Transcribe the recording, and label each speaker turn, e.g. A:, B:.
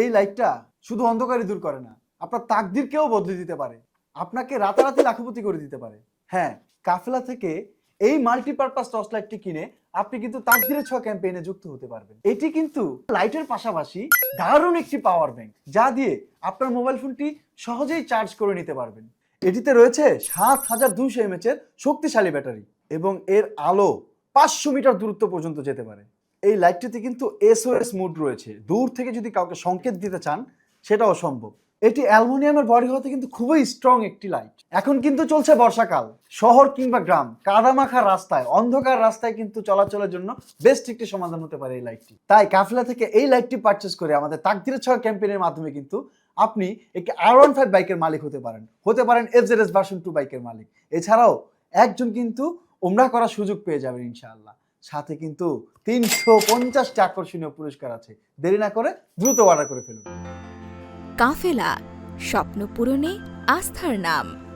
A: এই লাইটটা শুধু অন্ধকারই দূর করে না, আপনার তাকদিরকেও বদলে দিতে পারে, আপনাকে রাতারাতি লাখপতি করে দিতে পারে। হ্যাঁ কাফেলা থেকে এই মাল্টিপারপাস টর্চ লাইটটি কিনে আপনি কিন্তু তাকদিরের ছোঁয়া ক্যাম্পেইনে যুক্ত হতে পারবেন। এটি কিন্তু লাইটের পাশাপাশি দারুণ একটি পাওয়ার ব্যাংক যা দিয়ে আপনার মোবাইল ফোনটি সহজেই চার্জ করে নিতে পারবেন। এটিতে রয়েছে সাত হাজার দুইশো এমএচ এর শক্তিশালী ব্যাটারি এবং এর আলো পাঁচশো মিটার দূরত্ব পর্যন্ত যেতে পারে। এই লাইটটিতে কিন্তু এসওএস মুড রয়েছে। দূর থেকে যদি কাউকে সংকেত দিতে চান, সেটাও সম্ভব। এটি অ্যালুমিনিয়ামের বডি হতে কিন্তু খুবই স্ট্রং একটি লাইট এখন কিন্তু চলছে বর্ষাকাল। শহর কিংবা গ্রাম, কাদামাখা রাস্তায়, অন্ধকার রাস্তায় কিন্তু চলাচলের জন্য বেস্ট একটি সমাধান হতে পারে এই লাইটটি তাই কাফলা থেকে এই লাইটটি পারচেস করে আমাদের তাকদিরের ছয় ক্যাম্পেইনের মাধ্যমে কিন্তু আপনি একটি আর ওয়ান ফাইভ বাইকের মালিক হতে পারেন। হতে পারেন এফজেড এস ভার্সন টু বাইকের মালিক। এছাড়াও একজন কিন্তু ওমরা করার সুযোগ পেয়ে যাবেন ইনশাআল্লাহ। সাথে কিন্তু তিনশো পঞ্চাশটি আকর্ষণীয় পুরস্কার আছে। দেরি না করে দ্রুত অর্ডার করে ফেলুন।
B: কাফেলা, স্বপ্ন পূরণে আস্থার নাম।